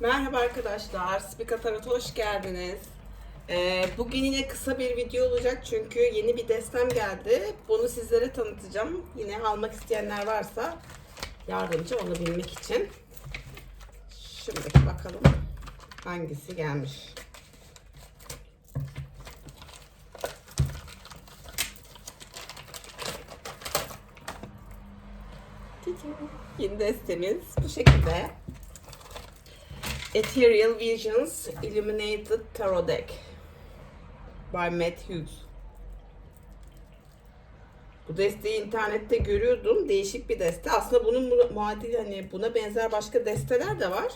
Merhaba arkadaşlar, Spika Tarot'a hoş geldiniz. Ee, bugün yine kısa bir video olacak çünkü yeni bir destem geldi. Bunu sizlere tanıtacağım. Yine almak isteyenler varsa yardımcı olabilmek için. Şimdi bakalım hangisi gelmiş. Yeni destemiz bu şekilde. Ethereal Visions Illuminated Tarot Deck by Matt Hughes. Bu desteği internette görüyordum. Değişik bir deste. Aslında bunun mu- muadili hani buna benzer başka desteler de var.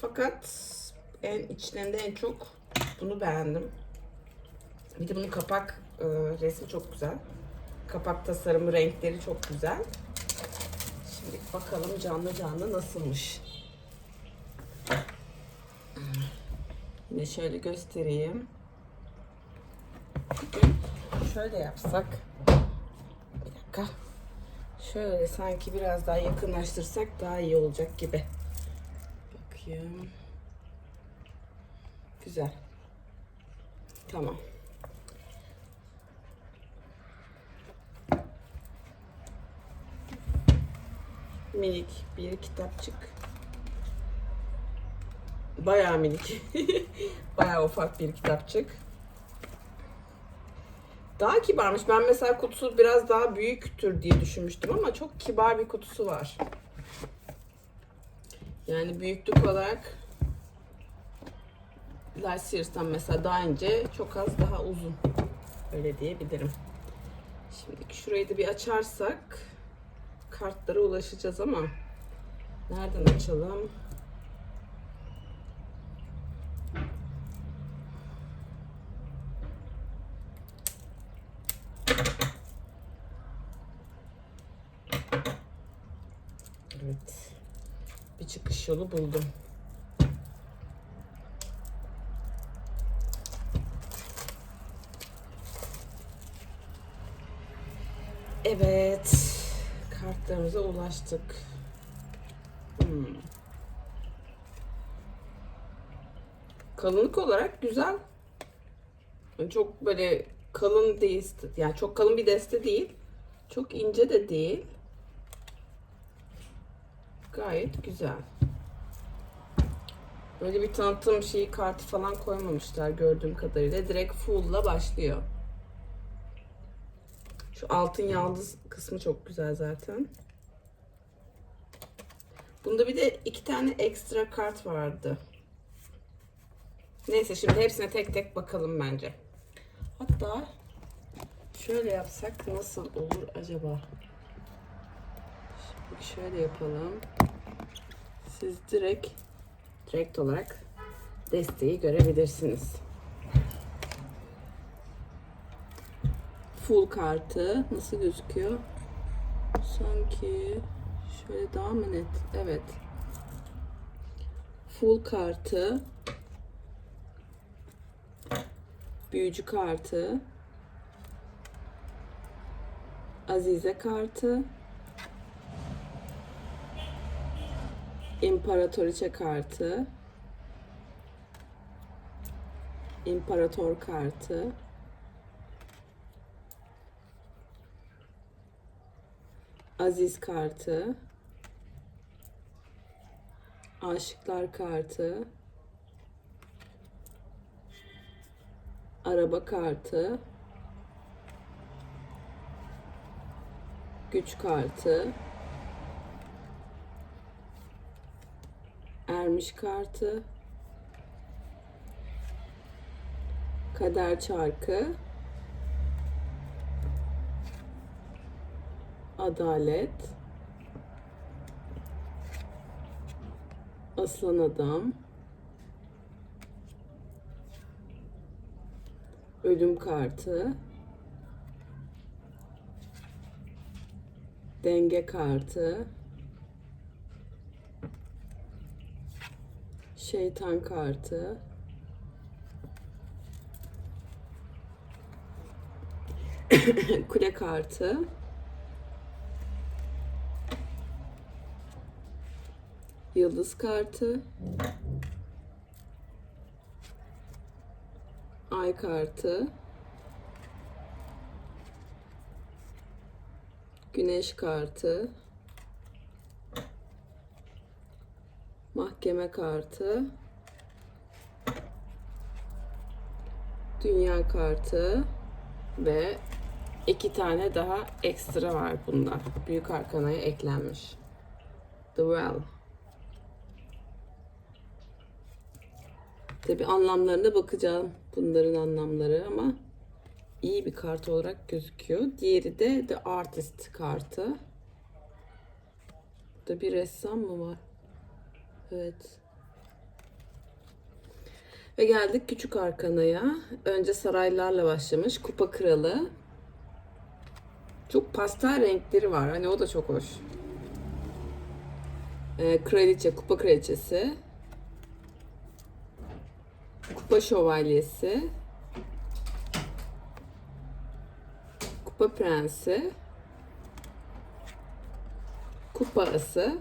Fakat en içlerinde en çok bunu beğendim. Bir de bunun kapak e, resmi çok güzel. Kapak tasarımı, renkleri çok güzel. Şimdi bakalım canlı canlı nasılmış. Yine şöyle göstereyim. Şöyle yapsak. Bir dakika. Şöyle sanki biraz daha yakınlaştırsak daha iyi olacak gibi. Bakayım. Güzel. Tamam. Minik bir kitapçık. Bayağı minik. Bayağı ufak bir kitapçık. Daha kibarmış. Ben mesela kutusu biraz daha büyüktür diye düşünmüştüm ama çok kibar bir kutusu var. Yani büyüklük olarak Light Sears'tan mesela daha ince, çok az daha uzun. Öyle diyebilirim. Şimdi şurayı da bir açarsak kartlara ulaşacağız ama nereden açalım? Evet. Bir çıkış yolu buldum. Evet. Kartlarımıza ulaştık. Hmm. Kalınlık olarak güzel. Çok böyle kalın değil. Yani çok kalın bir deste değil. Çok ince de değil. Gayet güzel. Böyle bir tanıtım şeyi kartı falan koymamışlar gördüğüm kadarıyla. Direkt full'la başlıyor. Şu altın yaldız kısmı çok güzel zaten. Bunda bir de iki tane ekstra kart vardı. Neyse şimdi hepsine tek tek bakalım bence. Hatta şöyle yapsak nasıl olur acaba? Şöyle yapalım. Siz direkt direkt olarak desteği görebilirsiniz. Full kartı nasıl gözüküyor? Sanki şöyle daha mı net? Evet. Full kartı büyücü kartı Azize kartı İmparatoriçe kartı. İmparator kartı. Aziz kartı. Aşıklar kartı. Araba kartı. Güç kartı Ermiş kartı. Kader çarkı. Adalet. Aslan adam. Ölüm kartı. Denge kartı Şeytan kartı Kule kartı Yıldız kartı. Ay kartı. Güneş kartı. Mahkeme kartı. Dünya kartı ve iki tane daha ekstra var bunda. Büyük arkanaya eklenmiş. The Well. Tabi anlamlarına bakacağım bunların anlamları ama iyi bir kart olarak gözüküyor. Diğeri de The Artist kartı. Burada bir ressam mı var? Evet. Ve geldik küçük arkanaya. Önce saraylarla başlamış. Kupa kralı. Çok pastel renkleri var. Hani o da çok hoş. Ee, kraliçe, kupa kraliçesi. Kupa şövalyesi. Kupa prensi. Kupa ası.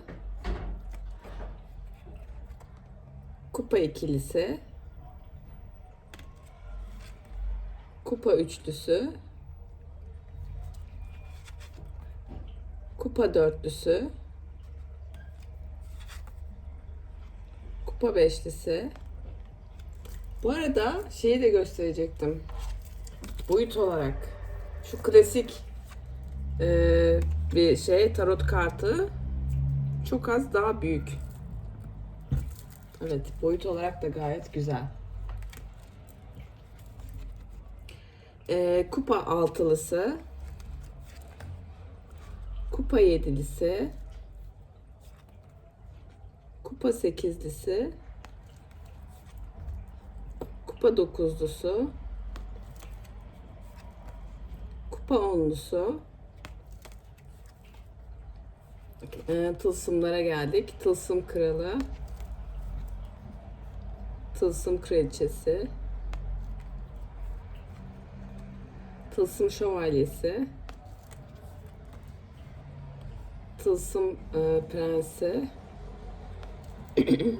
Kupa ikilisi. Kupa üçlüsü. Kupa dörtlüsü. Kupa beşlisi. Bu arada şeyi de gösterecektim. Boyut olarak. Şu klasik eee, bir şey tarot kartı çok az daha büyük. Evet boyut olarak da gayet güzel. Eee, kupa altılısı. Kupa yedilisi. Kupa sekizlisi. Kupa dokuzlusu. Kupa onlusu. Ee, tılsımlara geldik. Tılsım kralı. Tılsım kraliçesi. Tılsım şövalyesi. Tılsım e, prensi.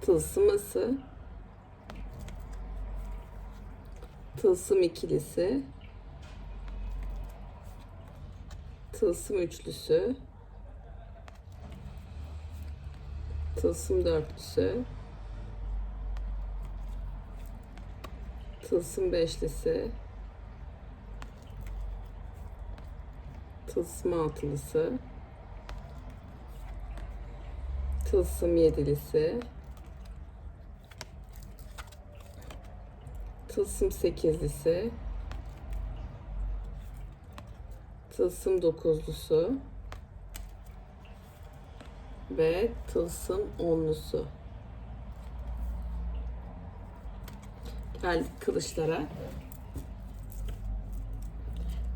Tılsım ası. Tılsım ikilisi. Tılsım üçlüsü. Tılsım dörtlüsü. Tılsım beşlisi. Tılsım altılısı. Tılsım yedilisi. Tılsım sekizlisi. Tılsım dokuzlusu. Ve tılsım onlusu. Geldik kılıçlara.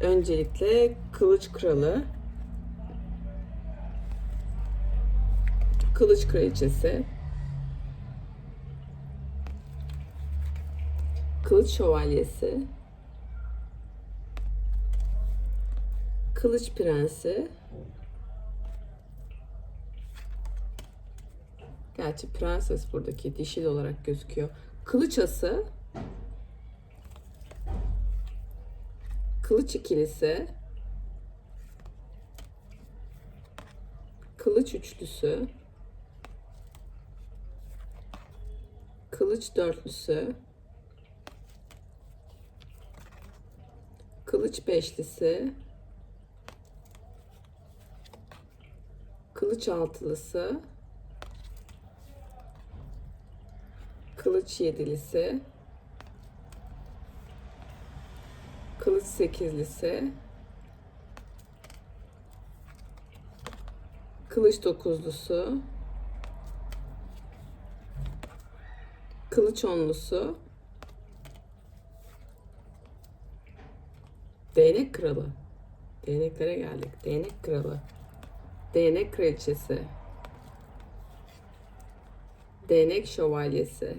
Öncelikle kılıç kralı. Kılıç kraliçesi. Kılıç şövalyesi. Kılıç prensi. Gerçi prenses buradaki dişil olarak gözüküyor. Kılıç ası. Kılıç ikilisi. Kılıç üçlüsü. Kılıç dörtlüsü. Kılıç beşlisi. Kılıç altılısı. Kılıç yedilisi. Kılıç sekizlisi. Kılıç dokuzlusu. Kılıç onlusu. Değnek kralı. Değneklere geldik. Değnek kralı. Değnek kraliçesi. Değnek şövalyesi.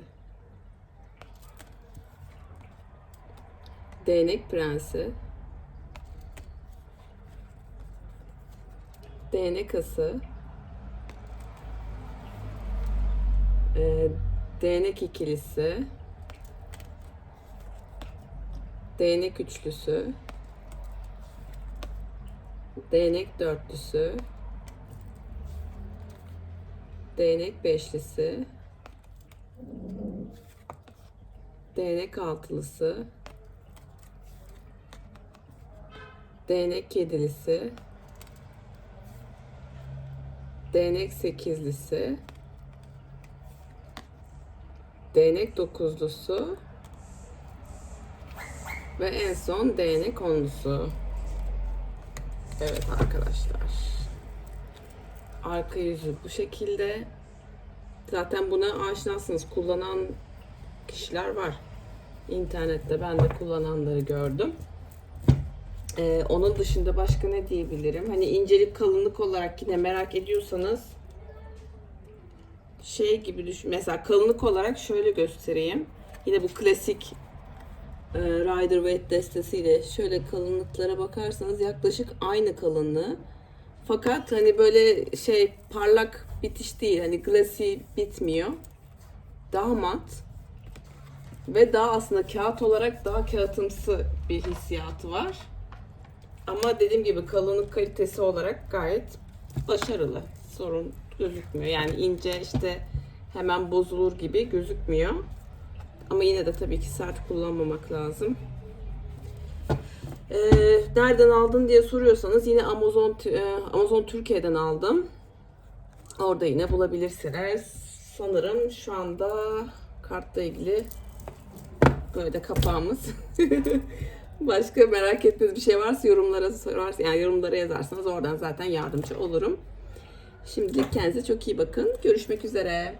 Değnek prensi. Değnek ası. Ee, değnek ikilisi. Değnek üçlüsü. Değnek dörtlüsü. Değnek beşlisi. Değnek altılısı. Değnek yedilisi. Değnek sekizlisi. Değnek dokuzlusu. Ve en son değnek onlusu. Evet arkadaşlar. Arka yüzü bu şekilde. Zaten buna aşinasınız. Kullanan kişiler var. İnternette ben de kullananları gördüm. Ee, onun dışında başka ne diyebilirim? Hani incelik kalınlık olarak yine merak ediyorsanız şey gibi düşün. Mesela kalınlık olarak şöyle göstereyim. Yine bu klasik e, Rider Waite destesiyle şöyle kalınlıklara bakarsanız yaklaşık aynı kalınlığı. Fakat hani böyle şey parlak bitiş değil. Hani glasi bitmiyor. Daha mat. Ve daha aslında kağıt olarak daha kağıtımsı bir hissiyatı var. Ama dediğim gibi kalınlık kalitesi olarak gayet başarılı. Sorun gözükmüyor. Yani ince işte hemen bozulur gibi gözükmüyor. Ama yine de tabii ki sert kullanmamak lazım. Ee, nereden aldın diye soruyorsanız yine Amazon e, Amazon Türkiye'den aldım. Orada yine bulabilirsiniz. Sanırım şu anda kartla ilgili böyle de kapağımız. Başka merak ettiğiniz bir şey varsa yorumlara sorar, yani yorumlara yazarsanız oradan zaten yardımcı olurum. Şimdilik kendinize çok iyi bakın. Görüşmek üzere.